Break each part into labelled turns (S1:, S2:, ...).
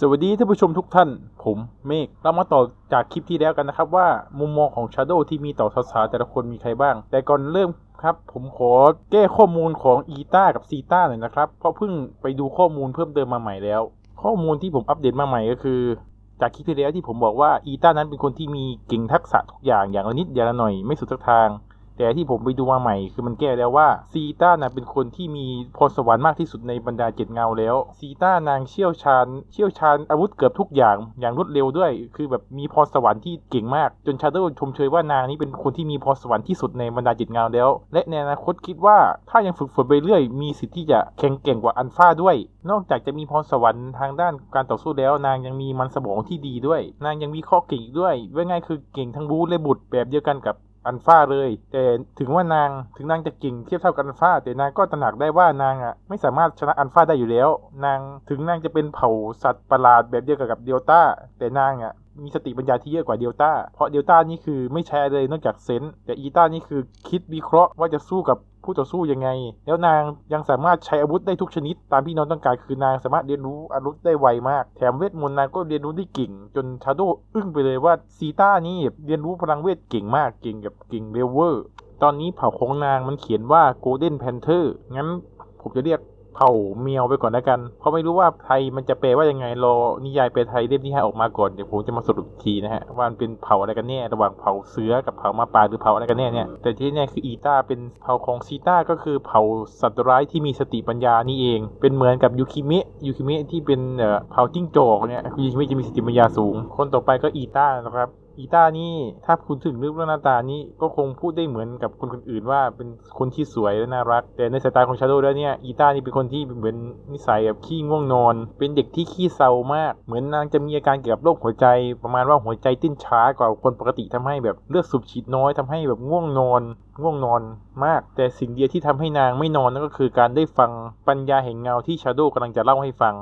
S1: สวัสดีท่านผู้ชมทุกท่าน ผมเมฆเรามาต่อจากคลิปที่แล้วกันนะครับ ว่ามุมมองของ Shadow ที่มีต่อสาวแต่ละคนมีใครบ้าง แต่ก่อนเริ่มครับผมขอแก้ข้อมูลของอีตากับซีตาหน่อยนะครับ เพราะเพิ่งไปดูข้อมูลเพิ่มเติมมาใหม่แล้ว ข้อมูลที่ผมอัปเดตมาใหม่ก็คือ จากคลิปที่แล้วที่ผมบอกว่าอีตานั้นเป็นคนที่มีเก่งทักษะทุกอย่างอย่างละนิดอย่างละหน่อยไม่สุดสักทาง แต่ที่ผมไปดูมาใหม่คือมันแก้แล้วว่าซีต้านะเป็นคนที่มีพรสวรรค์มากที่สุดในบรรดาเจ็ดเงาแล้วซีต้านางเชี่ยวชาญ เชี่ยวชาญอาวุธเกือบทุกอย่างอย่างรวดเร็วด้วย คือแบบมีพรสวรรค์ที่เก่งมาก จนชาโดว์ชมเชยว่านางนี้เป็นคนที่มีพรสวรรค์ที่สุดในบรรดาเจ็ดเงาแล้ว และในอนาคตคิดว่าถ้ายังฝึกฝนไปเรื่อย มีสิทธิ์ที่จะแข็งแกร่งกว่าอันฟ้าด้วย นอกจากจะมีพรสวรรค์ทางด้านการต่อสู้แล้ว นางยังมีมันสมองที่ดีด้วย นางยังมีข้อเก่งอีกด้วยว่าง่ายคือเก่งทั้งบูและบุตรแบบเดียวกันกับ อันฟ้าเลย แต่ถึงว่านางถึงนางจะกิ่งเทียบเท่ากับอันฟ้า แต่นางก็ตระหนักได้ว่านางอะไม่สามารถชนะอันฟ้าได้อยู่แล้ว นางถึงนางจะเป็นเผ่าสัตว์ประหลาดแบบเดียวกับเดลต้า แต่นางอะมีสติปัญญาที่เยอะกว่าเดลต้า เพราะเดลต้านี่คือไม่ใช้อะไรเลยนอกจากเซนต์แต่อีต้านี่คือคิดวิเคราะห์ว่าจะสู้กับ ผู้ต่อสู้ยังไง แล้วนางยังสามารถใช้อาวุธได้ทุกชนิด ตามที่น้องต้องการคือนางสามารถเรียนรู้อาวุธได้ไวมาก แถมเวทมนต์นางก็เรียนรู้ได้เก่ง จนชาโดอึ้งไปเลยว่าซีต้านี่เรียนรู้พลังเวทเก่งมากเก่งแบบเก่งเรเวอร์ ตอนนี้เผ่าของนางมันเขียนว่าโกลเด้นแพนเทอร์งั้นผมจะเรียก เผ่าเมียวไปก่อนแล้วกัน เพราะไม่รู้ว่าไทยมันจะแปลว่ายังไงรอนิยายแปลไทยเล่มที่ห้าออกมาก่อนเดี๋ยวผมจะมาสรุปทีนะฮะว่ามันเป็นเผ่าอะไรกันแน่ระหว่างเผ่าเสือกับเผ่ามาป่าหรือเผ่าอะไรกันแน่เนี่ยแต่ที่แน่คืออีตาเป็นเผ่าของซีต้าก็คือเผ่าสัตว์ร้ายที่มีสติปัญญานี่เอง เป็นเหมือนกับยูคิเมะยูคิเมะที่เป็นเผ่าจิ้งจอกเนี่ยยูคิเมะจะมีสติปัญญาสูง คนต่อไปก็อีตานะครับ อีต้านี่ถ้าคุณถึงเรื่องหน้าตานี่ก็คงพูดได้เหมือนกับคนคนอื่นว่าเป็นคนที่สวยและน่ารัก แต่ในสายตาของชาโดว์แล้วเนี่ยอีต้านี่เป็นคนที่เหมือนนิสัยแบบขี้ง่วงนอน เป็นเด็กที่ขี้เศร้ามาก เหมือนนางจะมีอาการเกี่ยวกับโรคหัวใจประมาณว่าหัวใจเต้นช้ากว่าคนปกติทำให้แบบเลือดสูบฉีดน้อยทำให้แบบง่วงนอนง่วงนอนมาก แต่สิ่งเดียวที่ทำให้นางไม่นอนนั่นก็คือการได้ฟังปัญญาแห่งเงาที่ชาโดว์กำลังจะเล่าให้ฟัง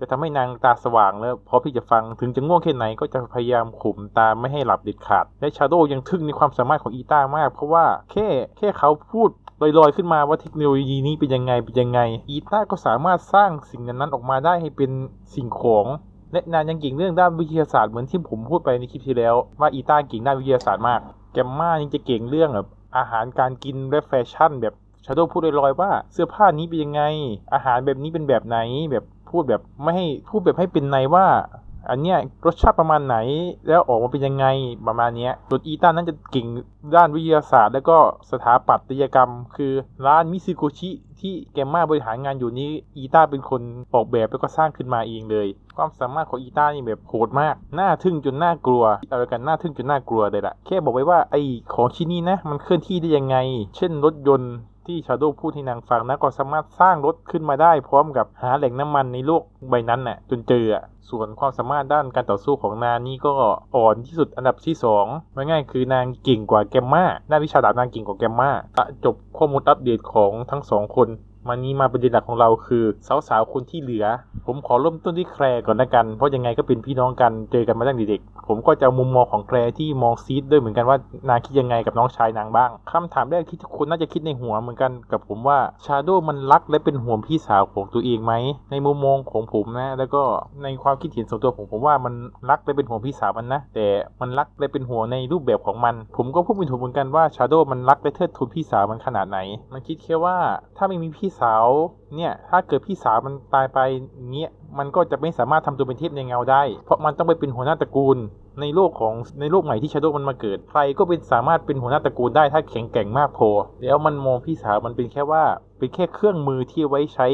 S1: จะทำให้นางตาสว่างแล้วพอพี่จะฟังถึงจะง่วงแค่ไหนก็จะพยายามข่มตาไม่ให้หลับเด็ดขาด และชาโดยังทึ่งในความสามารถของอีต้ามาก เพราะว่าแค่แค่เขาพูดลอยๆขึ้นมาว่าเทคโนโลยีนี้เป็นยังไงเป็นยังไง อีต้าก็สามารถสร้างสิ่งนั้นๆออกมาได้ให้เป็นสิ่งของและนางยังเก่งเรื่องด้านวิทยาศาสตร์เหมือนที่ผมพูดไปในคลิปที่แล้ว ว่าอีต้าเก่งด้านวิทยาศาสตร์มากแกมมายังจะเก่งเรื่องแบบอาหารการกินและแฟชั่นแบบชาโดพูดลอยๆว่าเสื้อผ้านี้เป็นยังไง อาหารแบบนี้เป็นแบบไหนแบบ พูดแบบไม่ให้พูดแบบให้เป็นในว่า อันเนี้ยรสชาติประมาณไหน แล้วออกมาเป็นยังไงประมาณเนี้ยส่วนอีต้านั้นจะเก่งด้านวิทยาศาสตร์ แล้วก็สถาปัตยกรรม คือร้านมิซิโกชิที่แกมมาบริหารงานอยู่นี้อีต้าเป็นคนออกแบบแล้วก็สร้างขึ้นมาเองเลย ความสามารถของอีต้านี่แบบโหดมาก น่าทึ่งจนน่ากลัวเอาละกันน่าทึ่งจนน่ากลัวเลยล่ะแค่บอกไว้ว่าไอของชิ้นนี้นะ มันเคลื่อนที่ได้ยังไง เช่นรถยนต์ ที่ชาโดพูดให้นางฟังนะก็สามารถสร้างรถขึ้นมาได้พร้อมกับหาแหล่งน้ำมันในโลกใบนั้นน่ะจนเจอส่วนความสามารถด้านการต่อสู้ของนางนี่ก็อ่อนที่สุดอันดับที่2ง่ายๆคือนางเก่งกว่าแกมมาด้านวิชาดาบนางเก่งกว่าแกมมาจบข้อมูลอัปเดตของทั้งสองคน มานี้มาประเด็นหลักของเราคือสาวๆคนที่เหลือ ผมขอเริ่มต้นที่แคร์ก่อนละกัน เพราะยังไงก็เป็นพี่น้องกันเจอกันมาตั้งแต่เด็ก ผมก็จะมุมมองของแคร์ที่มองซีดด้วยเหมือนกันว่านางคิดยังไงกับน้องชายนางบ้างคำถามแรกที่ทุกคนน่าจะคิดในหัวเหมือนกันกับผมว่าชาโดมันรักและเป็นห่วงพี่สาวของตัวเองไหมในมุมมองของผมนะ แล้วก็ในความคิดเห็นส่วนตัวผมผมว่ามันรักและเป็นห่วงพี่สาวมันนะ แต่มันรักและเป็นห่วงในรูปแบบของมัน ผมก็พูดไม่ถูกเหมือนกันว่าชาโดมันรักและเทิดทูนพี่สาวมันขนาดไหน มันคิดแค่ว่าถ้าไม่มีพี่ี่สาวเนี่ยถ้าเกิดพี่สาวมันตายไปเงี้ยมันก็จะไม่สามารถทำตัวเป็นเทพในเงาได้ เพราะมันต้องไปเป็นหัวหน้าตระกูล ในโลกของในโลกใหม่ที่ชาโดมันมาเกิดใครก็เป็นสามารถเป็นหัวหน้าตระกูลได้ถ้าแข็งแกร่งมากพอแล้วมันมองพี่สาวมันเป็นแค่ว่าเป็นแค่เครื่องมือที่ไว้ใช้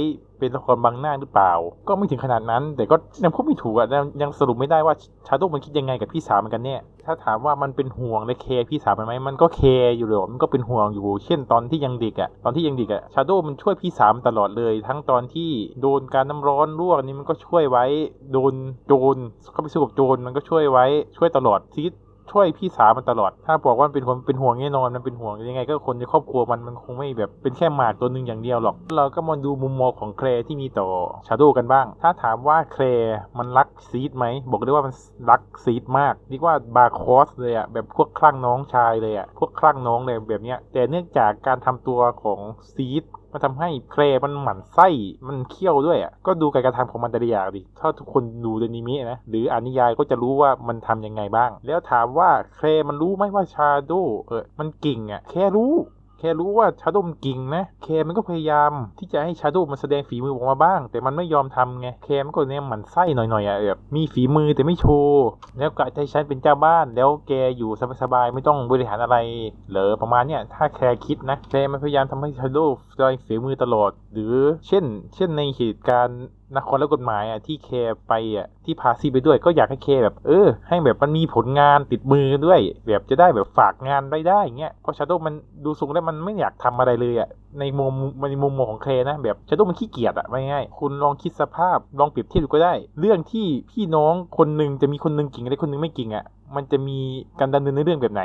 S1: เป็นละครบังหน้าหรือเปล่า ก็ไม่ถึงขนาดนั้น แต่ก็ยังพูดไม่ถูกอะยังสรุปไม่ได้ว่าชาโดมันคิดยังไงกับพี่สาวมันกันแน่ถ้าถามว่ามันเป็นห่วงและแคร์พี่สาวมันไหมมันก็แคร์อยู่เลยมันก็เป็นห่วงอยู่ เช่นตอนที่ยังเด็กอะตอนที่ยังเด็กอะชาโดมันช่วยพี่สาวมันตลอดเลย ทั้งตอนที่โดนการน้ำร้อนลวกนี่มันก็ช่วยไว้ โดนโจรเข้าไปสู้กับโจรมันก็ช่วยไว้ช่วยตลอดซีด ช่วยพี่สาวมันตลอด ถ้าบอกว่าเป็นคนเป็นห่วงแน่นอนมันเป็นห่วงยังไง ก็คนในครอบครัวมันมันคงไม่แบบเป็นแค่หมากตัวหนึ่งอย่างเดียวหรอก เราก็มาดูมุมมองของแคลร์ที่มีต่อชาโดกันบ้าง ถ้าถามว่าแคลร์มันรักซีดไหมบอกได้ว่ามันรักซีดมากเรียกว่าบาร์คอสเลยอะแบบพวกคลั่งน้องชายเลยอะพวกคลั่งน้องเลยแบบเนี้ยแต่เนื่องจากการทำตัวของซีดมันทำให้แคร์มันหมั่นไส้ มันเคี่ยวด้วยอะ ก็ดูการกระทำของมันแต่ละอย่างดิ ถ้าทุกคนดูในนิเมะนะ หรืออนิยายก็จะรู้ว่ามันทำยังไงบ้าง แล้วถามว่าแคร์มันรู้ไหมว่าชาโดเออมันเก่งอะ แค่รู้ แค่รู้ว่าชาโดมันเก่งนะแคร์มันก็พยายามที่จะให้ชาโดมันแสดงฝีมือออกมาบ้าง แต่มันไม่ยอมทำไงแคร์มันก็เนี่ยหมันไส้หน่อยๆอะแบบมีฝีมือแต่ไม่โชว์แล้วกะให้ฉันเป็นเจ้าบ้าน แล้วแกอยู่สบายๆไม่ต้องบริหารอะไรเหรอประมาณเนี้ยถ้าแคร์คิดนะแคร์มันพยายามทำให้ชาโดแสดงฝีมือตลอด หรือเช่น เช่นในเหตุการณ์นครและกฎหมายอะที่แคไปอะที่พาซีไปด้วยก็อยากให้แคแบบ เออ ให้แบบมันมีผลงานติดมือด้วย แบบจะได้แบบฝากงานได้ได้เงี้ยเพราะชาโดมันดูทรงแล้วมันไม่อยากทำอะไรเลยอะในมุมในมุมมองของแคนะ แบบชาโดมันขี้เกียจอะไม่ง่ายคุณลองคิดสภาพลองเปรียบเทียบดูก็ได้ เรื่องที่พี่น้องคนหนึ่งจะมีคนหนึ่งเก่งและคนหนึ่งไม่เก่งอะมันจะมีการดำเนินในเรื่องแบบไหน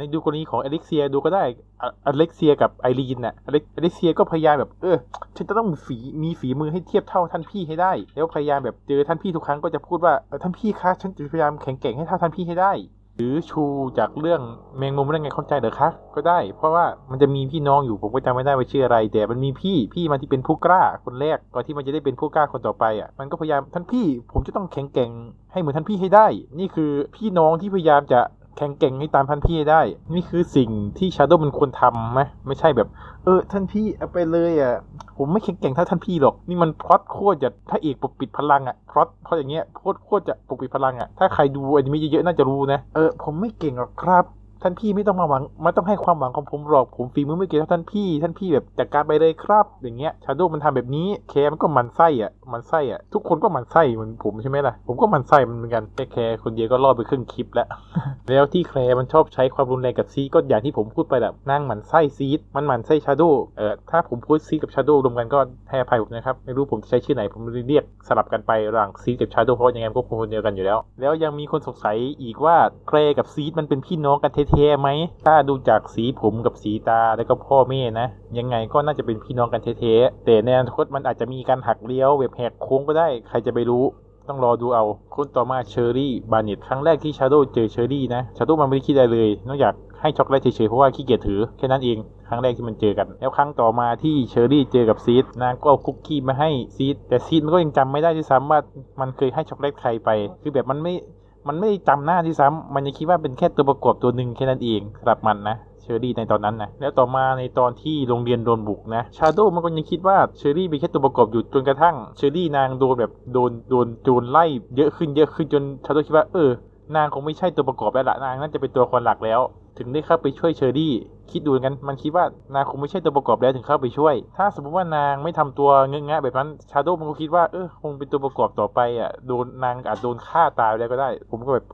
S1: ในดูกรณีของอเล็กเซียดูก็ได้อะอเล็กเซียกับไอรีนน่ะอเล็กอเล็กเซียก็พยายามแบบเออฉันจะต้องมีฝีมีฝีมือให้เทียบเท่าท่านพี่ให้ได้ แล้วพยายามแบบเจอท่านพี่ทุกครั้งก็จะพูดว่าท่านพี่คะฉันจะพยายามแข็งแกร่งให้เท่าท่านพี่ให้ได้ หรือชูจากเรื่องแมงมุมได้ไงเข้าใจเหรอคะก็ได้ เพราะว่ามันจะมีพี่น้องอยู่ผมก็จำไม่ได้ว่าชื่ออะไร แต่มันมีพี่พี่มันที่เป็นผู้กล้าคนแรกก่อนที่มันจะได้เป็นผู้กล้าคนต่อไปอะมันก็พยายามท่านพี่ ผมจะต้องแข็งแกร่งให้เหมือนท่านพี่ให้ได้ นี่คือพี่น้องที่พยายามจะ แข่งเก่งให้ตามท่านพี่ได้ นี่คือสิ่งที่ชาโดว์มันควรทำไหมไม่ใช่แบบ เออ ท่านพี่เอาไปเลยอะ ผมไม่แข็งเก่งเท่าท่านพี่หรอก นี่มันพล็อตโคตรจะพระเอกปกปิดพลังอะพล็อตเพราะอย่างเงี้ยโคตรโคตรจะปกปิดพลังอะถ้าใครดูอนิเมะเยอะๆน่าจะรู้นะเออผมไม่เก่งหรอกครับ ท่านพี่ไม่ต้องมาหวังไม่ต้องให้ความหวังของผมหรอกผมฝีมือไม่เก่งเท่าท่านพี่ ท่านพี่แบบจัดการไปเลยครับ อย่างเงี้ยชาโดมันทำแบบนี้แคร์มันก็มันไส้อะมันไส้อะทุกคนก็มันไส้เหมือนผมใช่ไหมล่ะผมก็มันไส้มันเหมือนกันแค่แคร์คนเดียวก็รอดไปครึ่งคลิปแล้ว แล้วที่แคร์มันชอบใช้ความรุนแรงกับซีก็อย่างที่ผมพูดไปแบบนางมันไส้ซีดมันมันไส้ชาโดเออถ้าผมพูดซีดกับชาโดรวมกันก็ให้อภัยผมนะครับไม่รู้ผมจะใช้ชื่อไหนผมเรียกสลับกันไประหว่างซีกับชาโดเพราะยังไงก็คนเดียวกันอยู่แล้ว แล้วยังมีคนสงสัยอีกว่าแคร์กับซีดมันเป็นพี่น้องกันแท้ๆไหม ถ้าดูจากสีผมกับสีตาแล้วก็พ่อแม่นะ ยังไงก็น่าจะเป็นพี่น้องกันแท้ๆแต่ในอนาคตมันอาจจะมีการหักเลี้ยวแบบแหกโค้งก็ได้ ใครจะไปรู้ต้องรอดูเอาคนต่อมาเชอรี่บานิตครั้งแรกที่ชาโดเจอเชอรี่นะชาโดมันไม่ได้คิดอะไรเลยนอกจากให้ช็อกโกแลตเฉยๆเพราะว่าขี้เกียจถือแค่นั้นเองครั้งแรกที่มันเจอกัน แล้วครั้งต่อมาที่เชอรี่เจอกับซีดนางก็เอาคุกกี้มาให้ซีดแต่ซีดมันก็ยังจำไม่ได้ที่ซ้ำว่ามันเคยให้ช็อกโกแลตใครไป คือแบบมันไม่ มันไม่ได้จำหน้าที่ซ้ำมันยังคิดว่าเป็นแค่ตัวประกอบตัวหนึ่งแค่นั้นเองสำหรับมันนะเชอรี่ในตอนนั้นนะแล้วต่อมาในตอนที่โรงเรียนโดนบุกนะชาโดมันก็ยังคิดว่าเชอรี่เป็นแค่ตัวประกอบอยู่จนกระทั่งเชอรี่นางโดนแบบโดนโดนโจนไล่เยอะขึ้นเยอะขึ้นจนชาโดคิดว่าเออนางคงไม่ใช่ตัวประกอบแล้วละนางน่าจะเป็นตัวคนหลักแล้ว ถึงได้เข้าไปช่วยเชอรี่ คิดดูกันมันคิดว่านางคงไม่ใช่ตัวประกอบแล้วถึงเข้าไปช่วย ถ้าสมมติว่านางไม่ทำตัวเงอะงะแบบนั้นชาโดมันก็คิดว่าเออคงเป็นตัวประกอบต่อไปอะโดนนางอาจโดนฆ่าตายไปแล้วก็ได้ ผมก็แบบ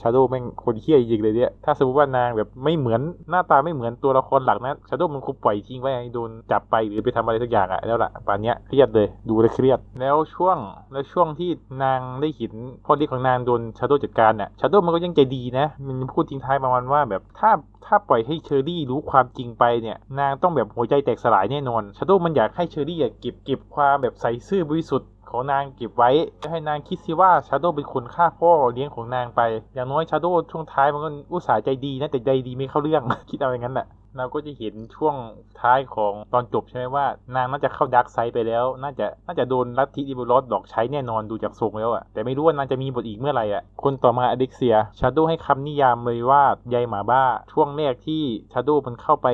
S1: ชาโดแม่งคนเฮี้ยจริงเลยเนี่ยถ้าสมมติว่านางแบบไม่เหมือนหน้าตาไม่เหมือนตัวละครหลักนะชาโดมันคงปล่อยทิ้งไว้ให้โดนจับไปหรือไปทำอะไรสักอย่างอะแล้วล่ะป่านเนี้ยเครียดเลยดูแลเครียด แล้วช่วงแล้วช่วงที่นางได้เห็นพ่อเลี้ยงของนางโดนชาโดจัดการเนี่ยชาโดมันก็ยังใจดีนะมันพูดทิ้งท้ายประมาณว่าแบบถ้า ถ้าปล่อยให้เชอรี่รู้ความจริงไปเนี่ย นางต้องแบบหัวใจแตกสลายแน่นอนชาโดมันอยากให้เชอรี่อะเก็บเก็บความแบบใส่ซื่อบริสุทธิ์ของนางเก็บไว้จะให้นางคิดสิว่าชาโดเป็นคนฆ่าพ่อเลี้ยงของนางไป อย่างน้อยชาโดช่วงท้ายมันก็อุตส่าห์ใจดีนะแต่ใจดีไม่เข้าเรื่อง คิดเอาอย่างนั้นแหละ เราก็จะเห็นช่วงท้ายของตอนจบใช่ไหมว่านางน่าจะเข้าดาร์กไซด์ไปแล้ว น่าจะน่าจะโดนลัทธิดิบูลอสดอกใช้แน่นอนดูจากทรงแล้วอะแต่ไม่รู้ว่านางจะมีบทอีกเมื่อไหร่อะคนต่อมาอเด็กเซียชาโดให้คำนิยามเลยว่ายายหมาบ้า ช่วงแรกที่ชาโดมันเข้าไป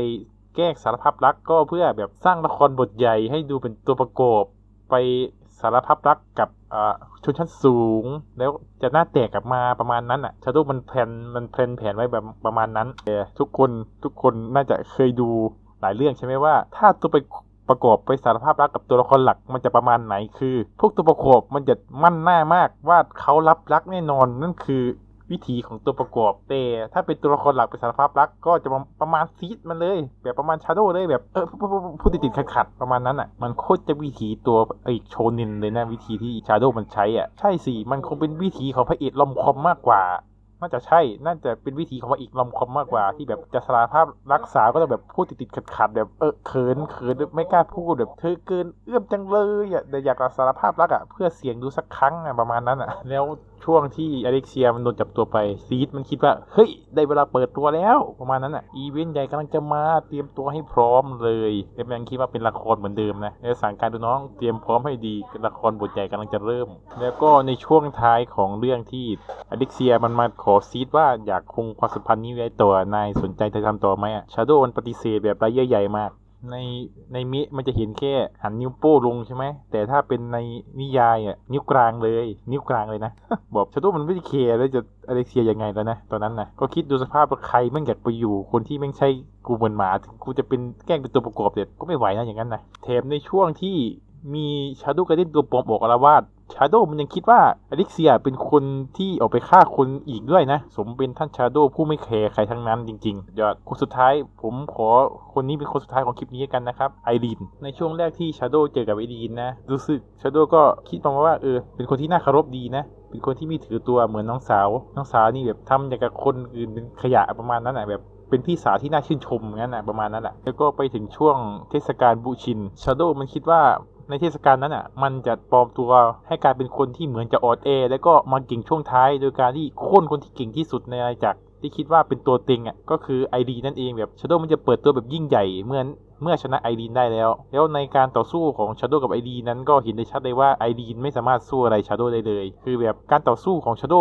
S1: แก้สารภาพรักก็เพื่อแบบสร้างละครบทใหญ่ให้ดูเป็นตัวประกอบไปสารภาพรักกับ ชนชั้นสูง แล้วจะหน้าแตกกลับมาประมาณนั้นอะชาโดมันแผนมันแพนแผนไว้แบบประมาณนั้นแต่ทุกคนทุกคนน่าจะเคยดูหลายเรื่องใช่ไหมว่า ถ้าตัวไปประกอบไปสารภาพรักกับตัวละครหลักมันจะประมาณไหนคือ พวกตัวประกอบมันจะมั่นหน้ามากว่าเขารับรักแน่นอนนั่นคือ วิถีของตัวประกอบแต่ถ้าเป็นตัวละครหลักเป็นสารภาพรักก็จะประมาณซีดมันเลย แบบประมาณชาโดเลยแบบเออพูดพูดพูดติดขัดๆประมาณนั้นอะ มันโคตรจะวิถีตัวไอ้โชนินเลยนะวิธีที่ชาโดมันใช้อะใช่สิมันคงเป็นวิถีของพระเอกลอมคอมมากกว่าน่าจะใช่ น่าจะเป็นวิธีของพระเอกลอมคอมมากกว่า ที่แบบจะสารภาพรักษาก็ต้องแบบพูดติดๆขัดๆแบบเออเขินเขินไม่กล้าพูดแบบเธอเกินเอื้อมจังเลยอะแต่อยากสารภาพรักอะเพื่อเสียงดูสักครั้งอะประมาณนั้นอะ แล้วช่วงที่อเล็กเซียมันโดนจับตัวไปซีดมันคิดว่า เฮ้ย ได้เวลาเปิดตัวแล้วประมาณนั้นอะอีเวนต์ใหญ่กำลังจะมาเตรียมตัวให้พร้อมเลยแต่มันคิดว่าเป็นละครเหมือนเดิมนะแล้วสั่งการดูน้องเตรียมพร้อมให้ดีละครบทใหญ่กำลังจะเริ่ม แล้วก็ในช่วงท้ายของเรื่องที่อเล็กเซียมันมาขอซีดว่าอยากคงความสัมพันธ์นี้ไว้ต่อนายสนใจจะทำต่อไหมอะชาโดมันปฏิเสธแบบไรเยื่อใหญ่มาก ในในมิมันจะเห็นแค่หันนิ้วโป้ลงใช่ไหมแต่ถ้าเป็นในนิยายอะนิ้วกลางเลย นิ้วกลางเลยนะบอกชาโดมันไม่ได้เคร์แล้วจะอะไรเซียยังไงแล้วนะตอนนั้นนะก็คิดดูสภาพว่าใครแม่งอยากไปอยู่ คนที่แม่งใช่กูเหมือนหมาถึงกูจะเป็นแกล้งเป็นตัวประกอบเด็ดก็ไม่ไหวนะอย่างนั้นนะแถมในช่วงที่ มีชาโดกระเด็นตัวปลอมออกอารวาสชาโดมันยังคิดว่าอเล็กเซียเป็นคนที่ออกไปฆ่าคนอีกด้วยนะ สมเป็นท่านชาโดผู้ไม่แคร์ใครทั้งนั้นจริงๆเดี๋ยวคนสุดท้ายผมขอคนนี้เป็นคนสุดท้ายของคลิปนี้กันนะครับไอรีนในช่วงแรกที่ชาโดเจอกับไอรีนนะ รู้สึกชาโดก็คิดประมาณว่าเออเป็นคนที่น่าเคารพดีนะเป็นคนที่ม่ถือตัวเหมือนน้องสาว น้องสาวนี่แบบทำอย่างกับคนอื่นเป็นขยะประมาณนั้นอะแบบเป็นพี่สาวที่น่าชื่นชมงั้นนะประมาณนั้นแหละแล้วก็ไปถึงช่วงเทศกาลบูชินชาโดมันคิดว่า ในเทศกาลนั้นอะ มันจะปลอมตัวให้กลายเป็นคนที่เหมือนจะออดแอแล้วก็มาเก่งช่วงท้าย โดยการที่โค่นคนที่เก่งที่สุดในอาณาจักร ที่คิดว่าเป็นตัวต็งอะก็คือไอดีนั่นเองแบบชาโดมันจะเปิดตัวแบบยิ่งใหญ่เหมือนเมื่อชนะไอรีนได้แล้ว แล้วในการต่อสู้ของชาโดกับไอรีนั้นก็เห็นได้ชัดเลยว่าไอรีนไม่สามารถสู้อะไรชาโดได้เลย คือแบบการต่อสู้ของชาโด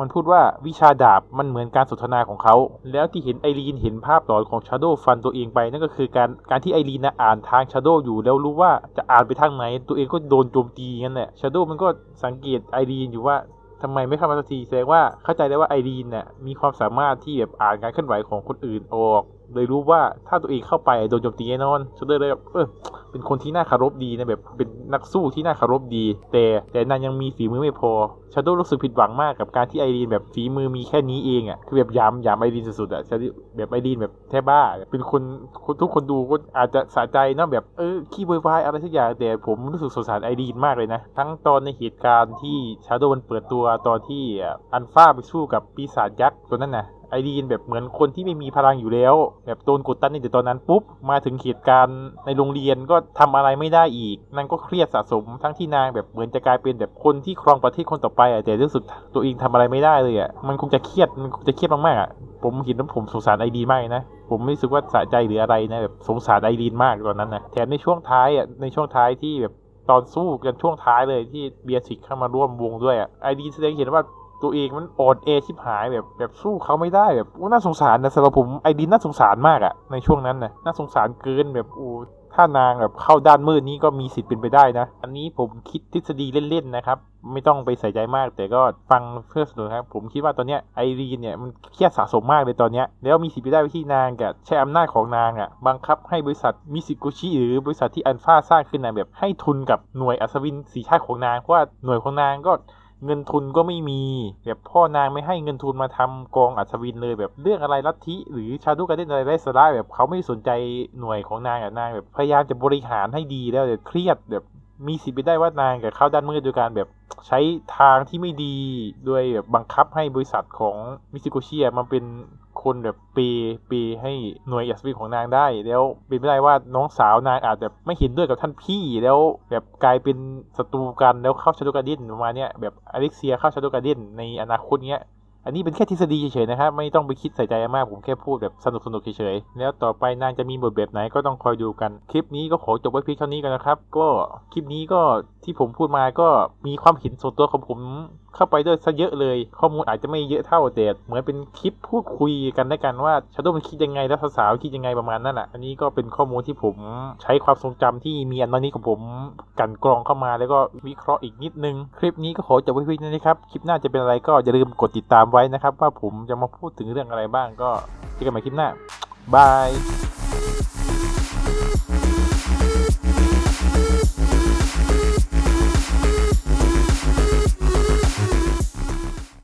S1: มันพูดว่าวิชาดาบมันเหมือนการสนทนาของเขา แล้วที่เห็นไอรีนเห็นภาพหลอนของชาโดฟันตัวเองไปนั่นก็คือการการที่ไอรีนนะอ่านทางชาโดอยู่แล้วรู้ว่าจะอ่านไปทางไหน ตัวเองก็โดนโจมตีงั้นแหละชาโดมันก็สังเกตไอรีนอยู่ว่า ทำไมไม่เข้ามาสักทีแสดงว่าเข้าใจได้ว่าไอรีนเนี่ยมีความสามารถที่แบบอ่านการเคลื่อนไหวของคนอื่นออก เลยรู้ว่าถ้าตัวเองเข้าไปโดนโจมตีแน่นอนฉันเลยเลยแบบเออ เป็นคนที่น่าคารพดีนะแบบเป็นนักสู้ที่น่าคารพดี แต่แต่นางยังมีฝีมือไม่พอชาโดรู้สึกผิดหวังมากกับการที่ไอรีนแบบฝีมือมีแค่นี้เองอะคือแบบยามยามไอรีนสุดๆอะชาโดแบบไอรีนแบบแทบบ้า เป็นคนคนทุกคนดูก็อาจจะสะใจเนาะแบบเออขี้วายอะไรสักอย่างแต่ผมรู้สึกสงสารไอรีนมากเลยนะ ทั้งตอนในเหตุการณ์ที่ชาโดมันเปิดตัวตอนที่อันฟ้าไปสู้กับปีศาจยักษ์ตัวนั้นนะ ไอรีนแบบเหมือนคนที่ไม่มีพลังอยู่แล้ว แบบโดนกดดันในตอนนั้นปุ๊บมาถึงเหตุการณ์ในโรงเรียนก็ทำอะไรไม่ได้อีกนางก็เครียดสะสมทั้งที่นางแบบเหมือนจะกลายเป็นแบบคนที่ครองประเทศคนต่อไปอะแต่รู้สึกตัวเองทำอะไรไม่ได้เลยอะมันคงจะเครียดมันคงจะเครียดมากๆอะผมเห็นแล้วผมสงสารไอรีนมากนะผมไม่รู้สึกว่าสะใจหรืออะไรนะแบบสงสารไอรีนมากตอนนั้นนะแถมในช่วงท้ายอะในช่วงท้ายที่แบบตอนสู้กันช่วงท้ายเลยที่เบียร์สิกเข้ามาร่วมวงด้วยอะไอรีนแสดงเห็นว่า ตัวเองมันอ่อนแอชิบหายแบบแบบสู้เขาไม่ได้แบบอู้น่าสงสารนะสำหรับผมไอดีนน่าสงสารมากอะในช่วงนั้นนะน่าสงสารเกินแบบอู้ถ้านางแบบเข้าด้านมืดนี้ก็มีสิทธิ์เป็นไปได้นะ อันนี้ผมคิดทฤษฎีเล่นๆนะครับ ไม่ต้องไปใส่ใจมาก แต่ก็ฟังเพื่อสนุกครับ ผมคิดว่าตอนเนี้ยไอรีนเนี่ยมันเครียดสะสมมากเลยตอนเนี้ยแล้วมีสิทธิ์ไปได้ที่นางกับใช้อำนาจของนางอะบังคับให้บริษัทมิซิกุชิหรือบริษัทที่อันฟาสร้างขึ้นนะแบบให้ทุนกับหน่วยอัศวินสีชาติของนางเพราะว่าหน่วยของนางก็ เงินทุนก็ไม่มีแบบพ่อนางไม่ให้เงินทุนมาทำกองอัศวินเลยแบบเรื่องอะไรลัทธิหรือชาดุกาเด็นอะไรไร้สาระแบบเขาไม่สนใจหน่วยของนางอะนางแบบพยายามจะบริหารให้ดีแล้วแต่เครียดแบบมีสิทธิ์ไปได้ว่านางกับเข้าด้านมืดโดยการแบบใช้ทางที่ไม่ดีด้วยแบบบังคับให้บริษัทของมิซิโกชิอะมันเป็น คนแบบปย์เปย์ให้หน่วยอัศวินของนางได้ แล้วเป็นไม่ได้ว่าน้องสาวนางอาจจะไม่เห็นด้วยกับท่านพี่แล้วแบบกลายเป็นศัตรูกันแล้วเข้าชาโดกาเดนประมาณเนี้ยแบบอเล็กเซียเข้าชาโดกาเดนในอนาคตเนี้ยอันนี้เป็นแค่ทฤษฎีเฉยๆนะครับไม่ต้องไปคิดใส่ใจมากผมแค่พูดแบบสนุกสนุกๆเฉยๆแล้วต่อไปนางจะมีบทแบบไหนก็ต้องคอยดูกัน คลิปนี้ก็ขอจบไว้เพียงเท่านี้กันนะครับ ก็คลิปนี้ก็ที่ผมพูดมาก็มีความเห็นส่วนตัวของผม เข้าไปด้วยซะเยอะเลย ข้อมูลอาจจะไม่เยอะเท่าแต่เหมือนเป็นคลิปพูดคุยกันได้กันว่าชาโดมันคิดยังไงแล้วสาวๆคิดยังไงประมาณนั้นอะ อันนี้ก็เป็นข้อมูลที่ผมใช้ความทรงจำที่มีอันน้อยนี้ของผมกันกรองเข้ามาแล้วก็วิเคราะห์อีกนิดนึง คลิปนี้ก็ขอจบไว้เพียงเท่านี้ครับ คลิปหน้าจะเป็นอะไรก็อย่าลืมกดติดตามไว้นะครับ ว่าผมจะมาพูดถึงเรื่องอะไรบ้างก็เจอกันใหม่คลิปหน้าบาย